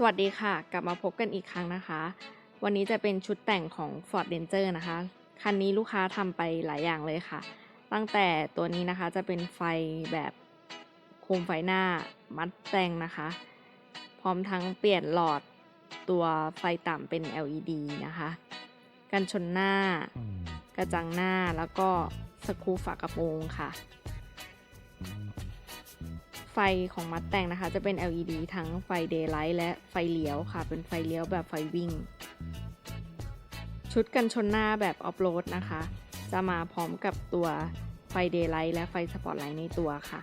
สวัสดีค่ะ กลับมาพบกันอีกครั้งนะคะ วันนี้จะเป็นชุดแต่งของ Ford Ranger นะคะ คันนี้ลูกค้าทำไปหลายอย่างเลยค่ะ ตั้งแต่ตัวนี้นะคะจะเป็นไฟแบบโคมไฟหน้ามัดแต่งนะคะ พร้อมทั้งเปลี่ยนหลอดตัวไฟต่ำเป็น LED นะคะ กันชนหน้า กระจังหน้าแล้วก็สกรูฝากระโปรงค่ะไฟของมัดแต่งนะคะ จะเป็น LED ทั้งไฟ Daylight และไฟเลี้ยวค่ะ เป็นไฟเลี้ยวแบบไฟวิ่ง ชุดกันชนหน้าแบบออฟโรดนะคะ จะมาพร้อมกับตัวไฟ Daylight และไฟสปอตไลท์ในตัวค่ะ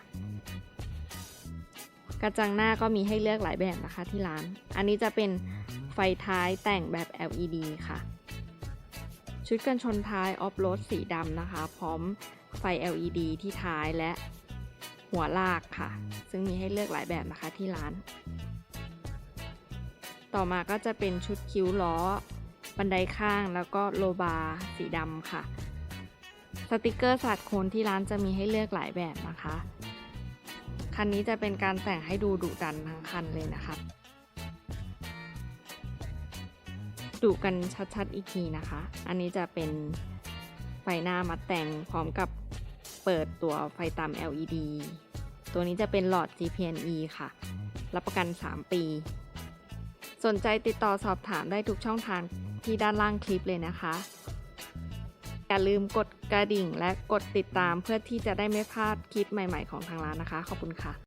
กระจังหน้าก็มีให้เลือกหลายแบบนะคะที่ร้าน อันนี้จะเป็นไฟท้ายแต่งแบบ LED ค่ะ ชุดกันชนท้ายออฟโรดสีดำนะคะ พร้อมไฟ LED ที่ท้ายและ หัวลากค่ะ ซึ่งมีให้เลือกหลายแบบนะคะที่ร้าน ต่อมาก็จะเป็นชุดคิ้วล้อ บันไดข้างแล้วก็โลบาร์สีดำค่ะ สติกเกอร์สัดโคนที่ร้านจะมีให้เลือกหลายแบบนะคะ คันนี้จะเป็นการแต่งให้ดูดุดันทั้งคันเลยนะคะดูกันชัดๆอีกทีนะคะ อันนี้จะเป็นไฟหน้ามัดแต่งพร้อมกับ เปิดตัวไฟตาม LED ตัวนี้จะเป็นหลอด GPNE ค่ะ รับประกัน 3 ปี สนใจติดต่อสอบถามได้ทุกช่องทางที่ด้านล่างคลิปเลยนะคะ อย่าลืมกดกระดิ่งและกดติดตามเพื่อที่จะได้ไม่พลาดคลิปใหม่ๆของทางร้านนะคะ ขอบคุณค่ะ